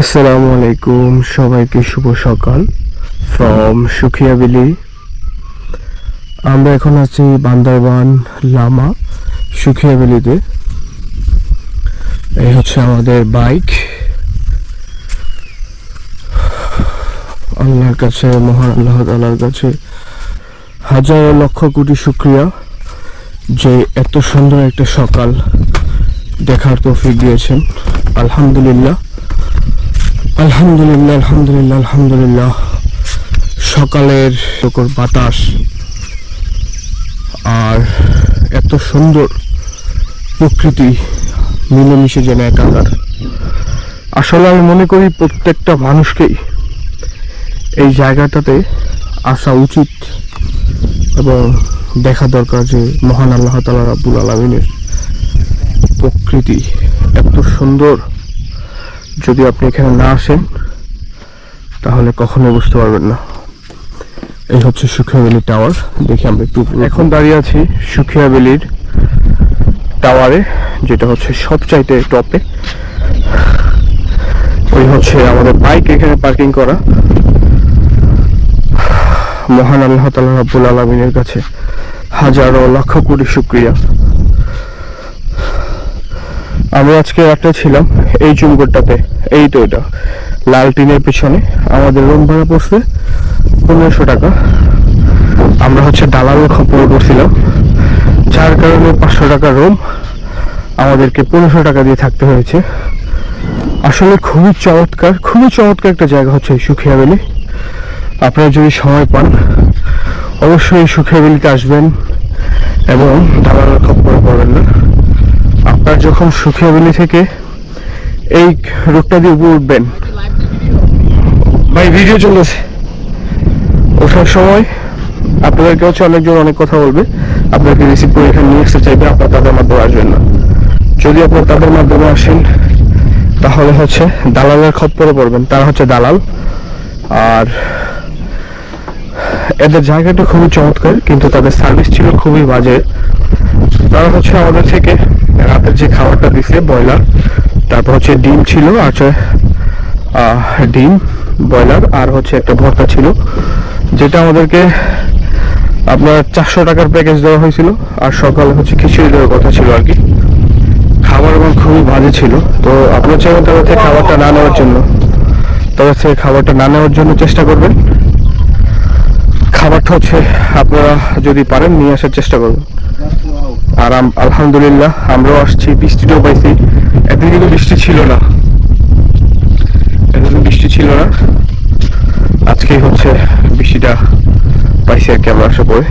আসসালামু আলাইকুম, সবাইকে শুভ সকাল ফ্রম সুখিয়াবিলি আমরা এখন আছি বান্দরবান লামা সুখিয়াবিলিতে এই হচ্ছে আমাদের বাইক। আল্লাহর কাছে, মহান আল্লাহ তালার কাছে হাজার লক্ষ কোটি শুক্রিয়া যে এত সুন্দর একটা সকাল দেখার তৌফিক দিয়েছেন। আলহামদুলিল্লাহ। আলহামদুলিল্লাহ আলহামদুলিল্লাহ আলহামদুলিল্লাহ। সকালের শুকর বাতাস আর এত সুন্দর প্রকৃতি, মিলেমিশে যেন একাকার। আসলে আমি মনে করি প্রত্যেকটা মানুষকেই এই জায়গাটাতে আসা উচিত এবং দেখা দরকার যে মহান আল্লাহ তালা রাব্বুল আলমিনের প্রকৃতি এত সুন্দর। যদি আপনি এখানে না আসেন, তাহলে কখনো বুঝতে পারবেন না। এই হচ্ছে সুখিয়াবেলি টাওয়ার। দেখি আমরা একটু এখন দাঁড়িয়ে আছি সুখিয়াবেলির টাওয়ারে, যেটা হচ্ছে সবচাইতে টপে। ওই হচ্ছে আমাদের বাইক এখানে পার্কিং করা। মহান আল্লাহ তালা রাব্বুল আলমিনের কাছে হাজারো লক্ষ কোটি শুক্রিয়া। আমি আজকে একটা ছিলাম এই চুমকোটটাতে এই তো এটা। লাল টিনের পিছনে। আমাদের রুম ভাড়া পড়ছে পনেরোশো টাকা। আমরা হচ্ছে দালাল খপরে করছিলাম যার কারণে পাঁচশো টাকা রুম আমাদেরকে পনেরোশো টাকা দিয়ে থাকতে হয়েছে। আসলে খুবই চমৎকার খুবই চমৎকার একটা জায়গা হচ্ছে এই সুখিয়া ভ্যালি আপনারা যদি সময় পান, অবশ্যই এই সুখিয়া ভ্যালিতে আসবেন এবং দালালের খপ্পরে পড়বেন না। আপনার যখন সুখিয়া ভ্যালি থেকে, এই রোডটা দিয়ে উপরে উঠবেন। ভাই ভিডিও চলেছে ওঠার সময় আপনাদেরকে হচ্ছে অনেকজন অনেক কথা বলবে। আপনাকে রিসিভ করে এখানে নিয়ে আসতে চাইবে, আপনার তাদের মাধ্যমে আসবেন না। যদি আপনার তাদের মাধ্যমে আসেন, তাহলে হচ্ছে দালালের খপ্পরে পড়বেন। তারা হচ্ছে দালাল। আর এদের জায়গাটা খুবই চমৎকার, কিন্তু তাদের সার্ভিস ছিল খুবই বাজে। তারা হচ্ছে আমাদের থেকে রাতের যে খাবারটা দিছে, ব্রয়লার, তারপর হচ্ছে ডিম ছিল, আর হচ্ছে ডিম, ব্রয়লার, আর হচ্ছে একটা ভর্তা ছিল, যেটা আমাদেরকে আপনার চারশো টাকার প্যাকেজ দেওয়া হয়েছিল, আর সকালে হচ্ছে খিচুড়ি দেওয়ার কথা ছিল আর কি। খাবার আমার খুবই বাজে ছিল, তো আপনার চাইবেন তাদের থেকে খাবারটা না নেওয়ার জন্য তাদের থেকে খাবারটা না নেওয়ার জন্য চেষ্টা করবেন। খাবারটা হচ্ছে আপনারা যদি পারেন, নিয়ে আসার চেষ্টা করবেন। আর আলহামদুলিল্লাহ, আমরাও আসছি। বৃষ্টিটাও পাইছি। এতদিন কিন্তু বৃষ্টি ছিল না। এতদিন বৃষ্টি ছিল না। আজকেই হচ্ছে বৃষ্টিটা পাইছি আর কি আমরা আসার পরে